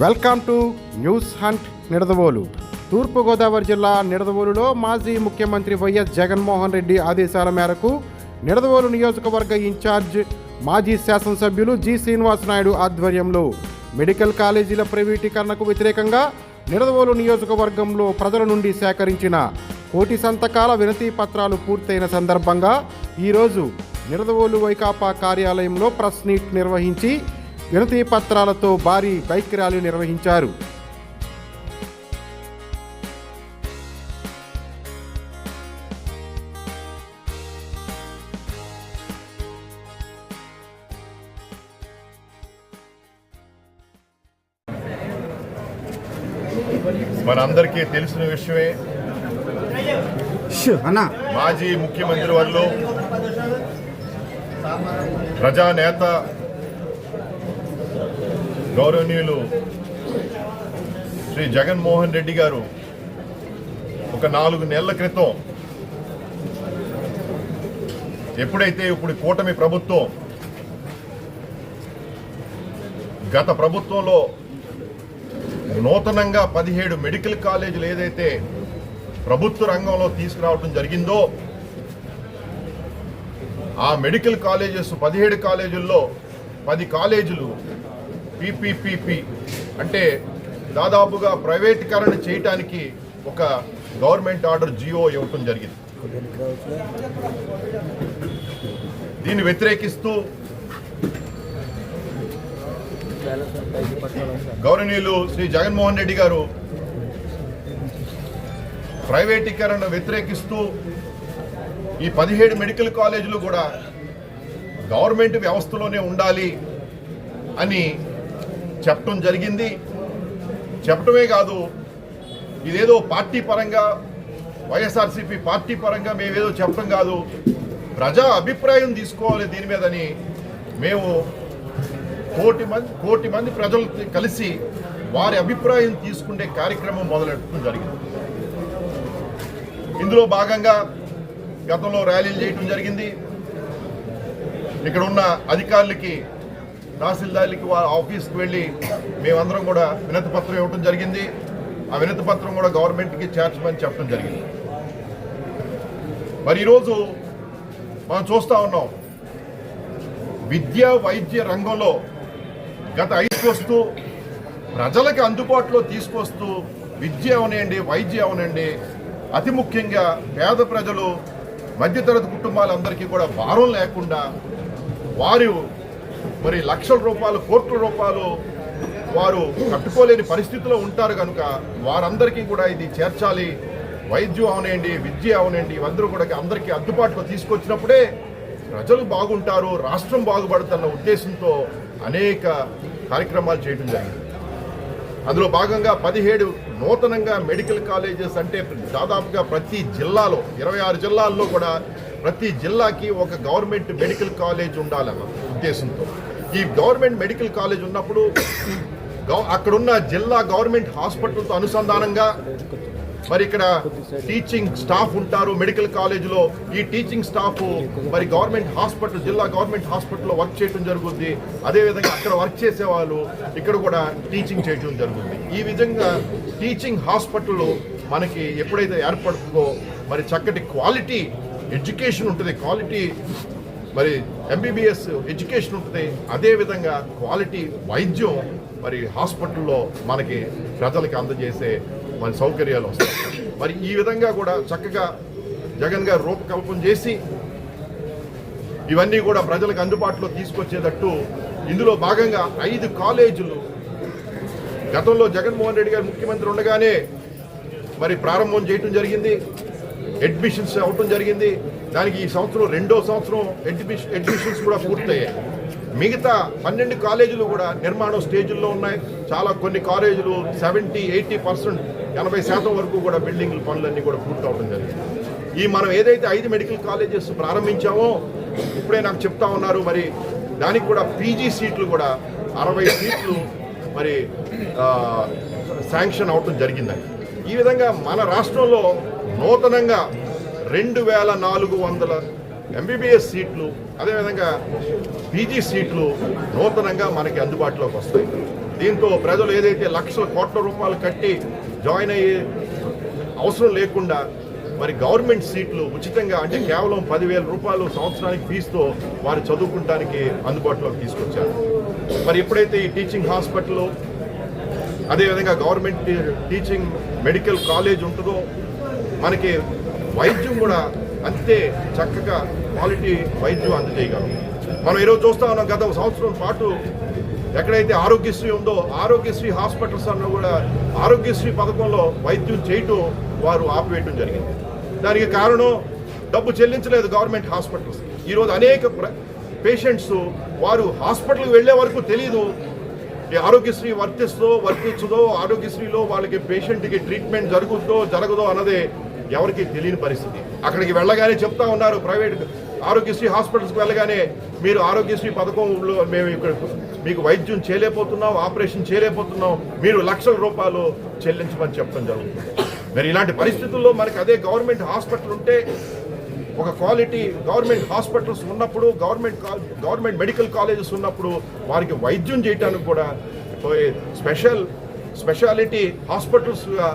Welcome to news hunt Nidadavolu. తూర్పుగోదావరి జిల్లా నిడదవోలులో మాజీ ముఖ్యమంత్రి వైఎస్ జగన్మోహన్ రెడ్డి ఆదేశాల మేరకు నిడదవోలు నియోజకవర్గ ఇన్ఛార్జ్ మాజీ శాసనసభ్యులు జి శ్రీనివాస్ నాయుడు ఆధ్వర్యంలో మెడికల్ కాలేజీల ప్రైవేటీకరణకు వ్యతిరేకంగా నిడదవోలు నియోజకవర్గంలో ప్రజల నుండి సేకరించిన కోటి సంతకాల వినతి పత్రాలు పూర్తయిన సందర్భంగా ఈరోజు నిడదవోలు వైకాపా కార్యాలయంలో ప్రెస్ మీట్ నిర్వహించి వినతి పత్రాలతో భారీ బైక్ ర్యాలీ నిర్వహించారు. మనందరికీ తెలిసిన విషయమే అన్నా. మాజీ ముఖ్యమంత్రి వాళ్ళు ప్రజానేత గౌరవనీయులు శ్రీ జగన్మోహన్ రెడ్డి గారు ఒక నాలుగు నెలల క్రితం ఎప్పుడైతే ఇప్పుడు కూటమి ప్రభుత్వం గత ప్రభుత్వంలో నూతనంగా పదిహేడు మెడికల్ కాలేజీలు ఏదైతే ప్రభుత్వ రంగంలో తీసుకురావడం జరిగిందో ఆ మెడికల్ కాలేజెస్ పదిహేడు కాలేజీల్లో పది కాలేజీలు పిపిపిపి అంటే దాదాపుగా ప్రైవేటీకరణ చేయటానికి ఒక గవర్నమెంట్ ఆర్డర్ జియో ఇవ్వటం జరిగింది. దీన్ని వ్యతిరేకిస్తూ గౌరవనీయులు శ్రీ జగన్మోహన్ రెడ్డి గారు ప్రైవేటీకరణ వ్యతిరేకిస్తూ ఈ పదిహేడు మెడికల్ కాలేజీలు కూడా గవర్నమెంట్ వ్యవస్థలోనే ఉండాలి అని చెప్పడం జరిగింది. చెప్పడమే కాదు ఇదేదో పార్టీ పరంగా వైఎస్ఆర్సీపీ పార్టీ పరంగా మేమేదో చెప్పడం కాదు. ప్రజా అభిప్రాయం తీసుకోవాలి దీని మీదని మేము కోటి మంది కోటి మంది ప్రజలు కలిసి వారి అభిప్రాయం తీసుకునే కార్యక్రమం మొదలెట్టడం జరిగింది. ఇందులో భాగంగా గతంలో ర్యాలీలు చేయటం జరిగింది. ఇక్కడ ఉన్న అధికారులకి తహసీల్దార్లకి వారి ఆఫీస్కి వెళ్ళి మేమందరం కూడా వినతి పత్రం ఇవ్వడం జరిగింది. ఆ వినతి పత్రం కూడా గవర్నమెంట్కి చేర్చమని చెప్పడం జరిగింది. మరి ఈరోజు మనం చూస్తూ ఉన్నాం. విద్య వైద్య రంగంలో గత ఐదు వస్తూ ప్రజలకు అందుబాటులో తీసుకొస్తూ విద్య అవనండి వైద్యం అవనండి. అతి ముఖ్యంగా పేద ప్రజలు మధ్యతరగతి కుటుంబాలందరికీ కూడా భారం లేకుండా వారు మరి లక్షల రూపాయలు కోట్ల రూపాయలు వారు కట్టుకోలేని పరిస్థితిలో ఉంటారు కనుక వారందరికీ కూడా ఇది చేర్చాలి. వైద్యం అవనండి విద్య అవనండి ఇవందరూ కూడా అందరికీ అందుబాటులో తీసుకొచ్చినప్పుడే ప్రజలు బాగుంటారు రాష్ట్రం బాగుపడుతున్న ఉద్దేశంతో అనేక కార్యక్రమాలు చేయడం జరిగింది. అందులో భాగంగా పదిహేడు నూతనంగా మెడికల్ కాలేజెస్ అంటే దాదాపుగా ప్రతి జిల్లాలో ఇరవై ఆరు జిల్లాల్లో కూడా ప్రతి జిల్లాకి ఒక గవర్నమెంట్ మెడికల్ కాలేజ్ ఉండాలన్నమాట ఉద్దేశంతో. ఈ గవర్నమెంట్ మెడికల్ కాలేజ్ ఉన్నప్పుడు అక్కడున్న జిల్లా గవర్నమెంట్ హాస్పిటల్తో అనుసంధానంగా మరి ఇక్కడ టీచింగ్ స్టాఫ్ ఉంటారు మెడికల్ కాలేజీలో. ఈ టీచింగ్ స్టాఫ్ మరి గవర్నమెంట్ హాస్పిటల్ జిల్లా గవర్నమెంట్ హాస్పిటల్లో వర్క్ చేయడం జరుగుద్ది. అదేవిధంగా అక్కడ వర్క్ చేసే వాళ్ళు ఇక్కడ కూడా టీచింగ్ చేయడం జరుగుతుంది ఈ విధంగా టీచింగ్ హాస్పిటల్ మనకి ఎప్పుడైతే ఏర్పడుతుందో మరి చక్కటి క్వాలిటీ ఎడ్యుకేషన్ ఉంటుంది. క్వాలిటీ మరి ఎంబీబీఎస్ ఎడ్యుకేషన్ ఉంటుంది అదేవిధంగా క్వాలిటీ వైద్యం మరి హాస్పిటల్లో మనకి ప్రజలకి అందజేసే మన సౌకర్యాలు వస్తాయి. మరి ఈ విధంగా కూడా చక్కగా జగన్ గారు రూపకల్పన చేసి ఇవన్నీ కూడా ప్రజలకు అందుబాటులో తీసుకొచ్చేటట్టు ఇందులో భాగంగా ఐదు కాలేజీలు గతంలో జగన్మోహన్ రెడ్డి గారు ముఖ్యమంత్రి ఉండగానే మరి ప్రారంభం చేయటం జరిగింది అడ్మిషన్స్ అవటం జరిగింది దానికి ఈ సంవత్సరం రెండో సంవత్సరం అడ్మిషన్ అడ్మిషన్స్ కూడా పూర్తయ్యాయి. మిగతా పన్నెండు కాలేజీలు కూడా నిర్మాణం స్టేజ్లో ఉన్నాయి. చాలా కొన్ని కాలేజీలు సెవెంటీ ఎయిటీ పర్సెంట్ ఎనభై శాతం వరకు కూడా బిల్డింగ్లు పనులన్నీ కూడా పూర్తవడం జరిగింది. ఈ మనం ఏదైతే ఐదు మెడికల్ కాలేజెస్ ప్రారంభించామో ఇప్పుడే నాకు చెప్తా ఉన్నారు మరి దానికి కూడా పీజీ సీట్లు కూడా అరవై సీట్లు మరి శాంక్షన్ అవటం జరిగిందండి. ఈ విధంగా మన రాష్ట్రంలో నూతనంగా రెండు వేల నాలుగు వందల ఎంబీబీఎస్ సీట్లు అదేవిధంగా పీజీ సీట్లు నూతనంగా మనకి అందుబాటులోకి వస్తాయి. దీంతో ప్రజలు ఏదైతే లక్షల కోట్ల రూపాయలు కట్టి జాయిన్ అయ్యే అవసరం లేకుండా మరి గవర్నమెంట్ సీట్లు ఉచితంగా అంటే కేవలం పదివేల రూపాయలు సంవత్సరానికి ఫీజుతో వారు చదువుకుంటానికి అందుబాటులోకి తీసుకొచ్చారు. మరి ఎప్పుడైతే ఈ టీచింగ్ హాస్పిటల్ అదేవిధంగా గవర్నమెంట్ టీచింగ్ మెడికల్ కాలేజ్ ఉంటుందో మనకి వైద్యం కూడా అంతే చక్కగా క్వాలిటీ వైద్యం అందజేయగలం మనం ఈరోజు చూస్తా ఉన్నాం గత సంవత్సరం పాటు ఎక్కడైతే ఆరోగ్యశ్రీ ఉందో ఆరోగ్యశ్రీ హాస్పిటల్స్ అన్న కూడా ఆరోగ్యశ్రీ పథకంలో వైద్యం చేయటం వారు ఆపివేయటం జరిగింది. దానికి కారణం డబ్బు చెల్లించలేదు గవర్నమెంట్ హాస్పిటల్స్. ఈరోజు అనేక పేషెంట్స్ వారు హాస్పిటల్కి వెళ్ళే వరకు తెలియదు ఈ ఆరోగ్యశ్రీ వర్తిస్తుందో వర్తించదో ఆరోగ్యశ్రీలో వాళ్ళకి పేషెంట్కి ట్రీట్మెంట్ జరుగుతుందో జరగదో అన్నదే ఎవరికి తెలియని పరిస్థితి. అక్కడికి వెళ్ళగానే చెప్తా ఉన్నారు ప్రైవేట్ ఆరోగ్యశ్రీ హాస్పిటల్స్కి వెళ్ళగానే మీరు ఆరోగ్యశ్రీ పథకంలో మేము ఇక్కడ మీకు వైద్యం చేయలేకపోతున్నాం ఆపరేషన్ చేయలేకపోతున్నాం మీరు లక్షల రూపాయలు చెల్లించమని చెప్పడం జరుగుతుంది. మరి ఇలాంటి పరిస్థితుల్లో మనకి అదే గవర్నమెంట్ హాస్పిటల్ ఉంటే ఒక క్వాలిటీ గవర్నమెంట్ హాస్పిటల్స్ ఉన్నప్పుడు గవర్నమెంట్ గవర్నమెంట్ మెడికల్ కాలేజెస్ ఉన్నప్పుడు వారికి వైద్యం చేయడానికి కూడా పోయే స్పెషల్ స్పెషాలిటీ హాస్పిటల్స్గా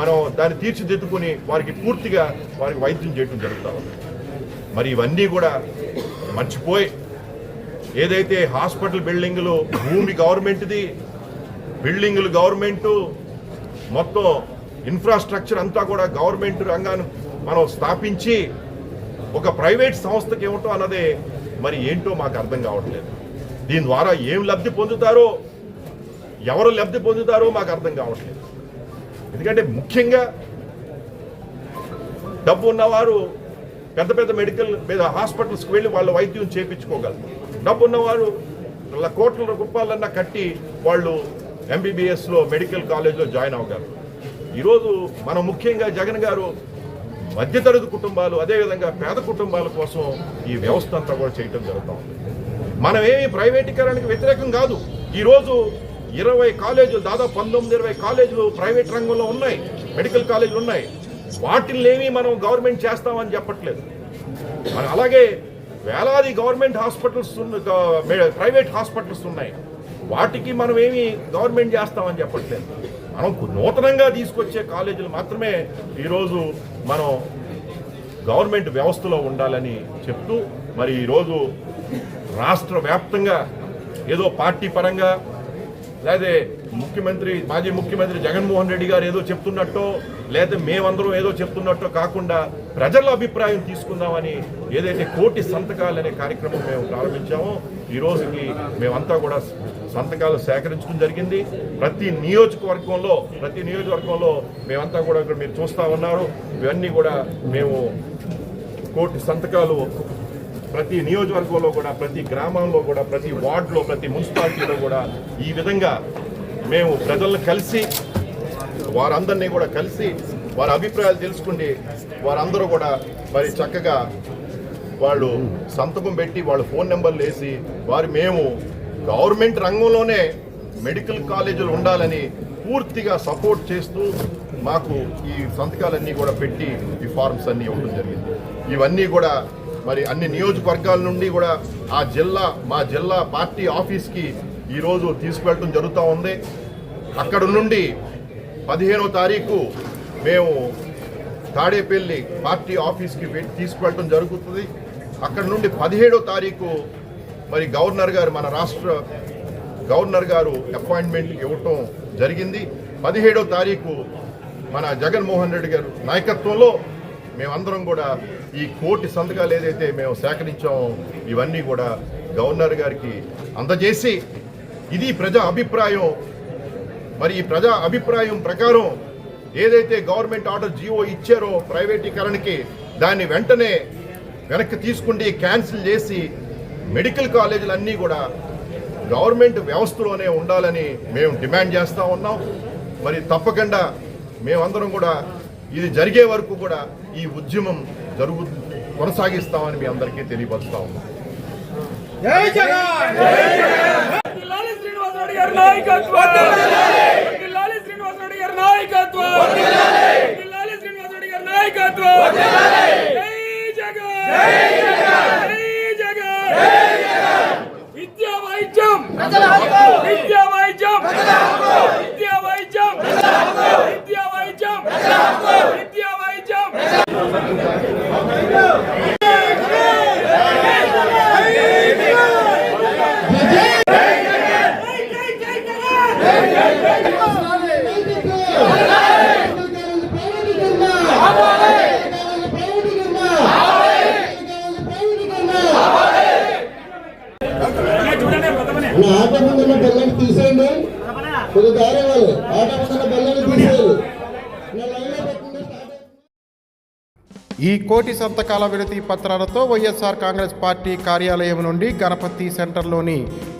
మనం దాన్ని తీర్చిదిద్దుకుని వారికి పూర్తిగా వారికి వైద్యం చేయడం జరుగుతూ ఉంది. మరి ఇవన్నీ కూడా మర్చిపోయి ఏదైతే హాస్పిటల్ బిల్డింగులు భూమి గవర్నమెంట్ది బిల్డింగులు గవర్నమెంటు మొత్తం ఇన్ఫ్రాస్ట్రక్చర్ అంతా కూడా గవర్నమెంట్ రంగాన్ని మనం స్థాపించి ఒక ప్రైవేట్ సంస్థకి ఏమిటో అన్నదే మరి ఏంటో మాకు అర్థం కావట్లేదు. దీని ద్వారా ఏం లబ్ధి పొందుతారో ఎవరు లబ్ధి పొందుతారో మాకు అర్థం కావట్లేదు. ఎందుకంటే ముఖ్యంగా డబ్బు ఉన్నవారు పెద్ద పెద్ద మెడికల్ మీద హాస్పిటల్స్కి వెళ్ళి వాళ్ళ వైద్యం చేయించుకోగలరు డబ్బు ఉన్నవారు కోట్ల రూపాయలన్నా కట్టి వాళ్ళు ఎంబీబీఎస్లో మెడికల్ కాలేజ్లో జాయిన్ అవ్వగలరు ఈరోజు మనం ముఖ్యంగా జగన్ గారు మధ్యతరగతి కుటుంబాలు అదేవిధంగా పేద కుటుంబాల కోసం ఈ వ్యవస్థ అంతా కూడా చేయటం జరుగుతూ ఉంది. మనం ఏమి ప్రైవేటీకరణకి వ్యతిరేకం కాదు. ఈరోజు ఇరవై కాలేజీలు దాదాపు పంతొమ్మిది ఇరవై కాలేజీలు ప్రైవేట్ రంగంలో ఉన్నాయి. మెడికల్ కాలేజీలు ఉన్నాయి. వాటిల్నేమి మనం గవర్నమెంట్ చేస్తామని చెప్పట్లేదు. మరి అలాగే వేలాది గవర్నమెంట్ హాస్పిటల్స్ ప్రైవేట్ హాస్పిటల్స్ ఉన్నాయి. వాటికి మనం ఏమి గవర్నమెంట్ చేస్తామని చెప్పట్లేదు. మనం నూతనంగా తీసుకొచ్చే కాలేజీలు మాత్రమే ఈరోజు మనం గవర్నమెంట్ వ్యవస్థలో ఉండాలని చెప్తూ మరి ఈరోజు రాష్ట్ర వ్యాప్తంగా ఏదో పార్టీ పరంగా లేదా ముఖ్యమంత్రి మాజీ ముఖ్యమంత్రి జగన్మోహన్ రెడ్డి గారు ఏదో చెప్తున్నట్టో లేదా మేమందరం ఏదో చెప్తున్నట్టో కాకుండా ప్రజల అభిప్రాయం తీసుకుందామని ఏదైతే కోటి సంతకాలు అనే కార్యక్రమం మేము ప్రారంభించామో ఈ రోజుకి మేమంతా కూడా సంతకాలు సేకరించడం జరిగింది. ప్రతి నియోజకవర్గంలో ప్రతి నియోజకవర్గంలో మేమంతా కూడా ఇక్కడ మీరు చూస్తా ఉన్నారు. ఇవన్నీ కూడా మేము కోటి సంతకాలు ప్రతి నియోజకవర్గంలో కూడా ప్రతి గ్రామంలో కూడా ప్రతి వార్డులో ప్రతి మున్సిపాలిటీలో కూడా ఈ విధంగా మేము ప్రజలను కలిసి వారందరినీ కూడా కలిసి వారి అభిప్రాయాలు తెలుసుకుండి వారందరూ కూడా మరి చక్కగా వాళ్ళు సంతకం పెట్టి వాళ్ళ ఫోన్ నెంబర్లు వేసి వారు మేము గవర్నమెంట్ రంగంలోనే మెడికల్ కాలేజీలు ఉండాలని పూర్తిగా సపోర్ట్ చేస్తూ మాకు ఈ సంతకాలన్నీ కూడా పెట్టి ఈ ఫార్మ్స్ అన్నీ ఇవ్వడం జరిగింది. ఇవన్నీ కూడా మరి అన్ని నియోజకవర్గాల నుండి కూడా ఆ జిల్లా మా జిల్లా పార్టీ ఆఫీస్కి ఈరోజు తీసుకువెళ్ళడం జరుగుతూ ఉంది. అక్కడ నుండి పదిహేనో తారీఖు మేము తాడేపల్లి పార్టీ ఆఫీస్కి తీసుకువెళ్ళడం జరుగుతుంది. అక్కడ నుండి పదిహేడో తారీఖు మరి గవర్నర్ గారు మన రాష్ట్ర గవర్నర్ గారు అపాయింట్మెంట్ ఇవ్వటం జరిగింది. పదిహేడో తారీఖు మన జగన్మోహన్ రెడ్డి గారు నాయకత్వంలో మేమందరం కూడా ఈ కోటి సంతకాలు ఏదైతే మేము సేకరించామో ఇవన్నీ కూడా గవర్నర్ గారికి అందజేసి ఇది ప్రజా అభిప్రాయం. మరి ఈ ప్రజా అభిప్రాయం ప్రకారం ఏదైతే గవర్నమెంట్ ఆర్డర్ జియో ఇచ్చారో ప్రైవేటీకరణకి దాన్ని వెంటనే వెనక్కి తీసుకుండి క్యాన్సిల్ చేసి మెడికల్ కాలేజీలు అన్నీ కూడా గవర్నమెంట్ వ్యవస్థలోనే ఉండాలని మేము డిమాండ్ చేస్తూ ఉన్నాం. మరి తప్పకుండా మేమందరం కూడా ఇది జరిగే వరకు కూడా ఈ ఉద్యమం జరుగు కొనసాగిస్తామని మీ అందరికీ తెలియపరుస్తా ఉన్నాం. విద్యా! వైద్యం విద్యా! వైద్యం విద్యా! వైద్యం విద్యా వైద్యం. కోటి సంతకాల విడతి పత్రాలతో వైఎస్ఆర్ కాంగ్రెస్ పార్టీ కార్యాలయం నుండి Ganapati సెంటర్లోని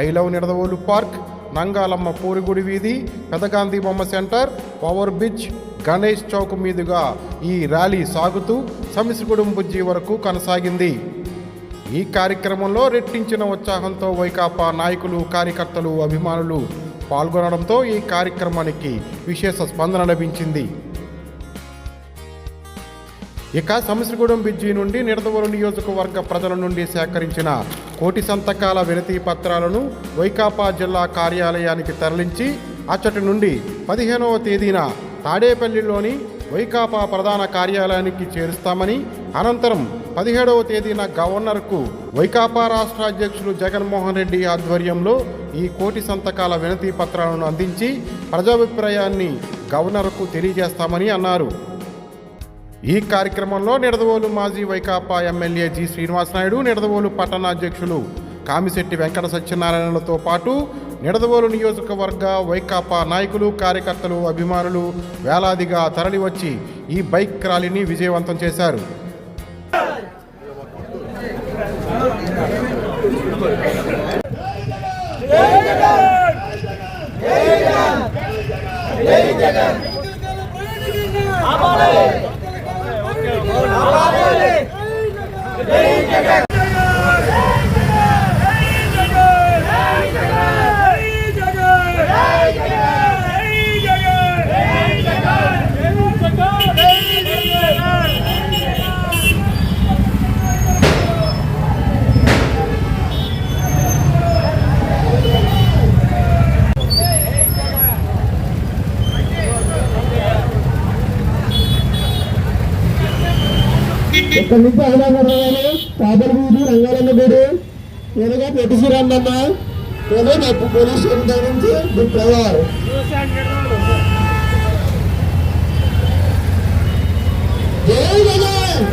I love Nidadavolu park Nangalamma పూరిగుడి వీధి పెదగాంధీ బొమ్మ centre power bridge Ganesh Chowk మీదుగా ఈ ర్యాలీ సాగుతూ సమిసిగూడెం బుజ్జి వరకు కొనసాగింది. ఈ కార్యక్రమంలో రెట్టించిన ఉత్సాహంతో వైకాపా నాయకులు కార్యకర్తలు అభిమానులు పాల్గొనడంతో ఈ కార్యక్రమానికి విశేష స్పందన లభించింది. ఇక సమస్యగూడెం బిజ్జి నుండి నిడదవోలు నియోజకవర్గ ప్రజల నుండి సేకరించిన కోటి సంతకాల వినతి పత్రాలను వైకాపా జిల్లా కార్యాలయానికి తరలించి అచ్చటి నుండి పదిహేనవ తేదీన తాడేపల్లిలోని వైకాపా ప్రధాన కార్యాలయానికి చేరుస్తామని అనంతరం పదిహేడవ తేదీన గవర్నర్కు వైకాపా రాష్ట్ర అధ్యక్షులు జగన్మోహన్ రెడ్డి ఆధ్వర్యంలో ఈ కోటి సంతకాల వినతి పత్రాలను అందించి ప్రజాభిప్రాయాన్ని గవర్నర్కు తెలియజేస్తామని అన్నారు. ఈ కార్యక్రమంలో నిడదవోలు మాజీ వైకాపా ఎమ్మెల్యే జి శ్రీనివాసనాయుడు నిడదవోలు పట్టణాధ్యక్షులు కామిశెట్టి వెంకట సత్యనారాయణలతో పాటు నిడదవోలు నియోజకవర్గ వైకాపా నాయకులు కార్యకర్తలు అభిమానులు వేలాదిగా తరలివచ్చి ఈ బైక్ ర్యాలీని విజయవంతం చేశారు ఇక్కడ నుంచి అమలాపురం పాపలగూరు రంగాలన్న గుడి వెనక పెట్టి రంగమ్మ వెనక పోలీస్ స్టేషన్ నుంచి బిప్రవార్ జై జగన్!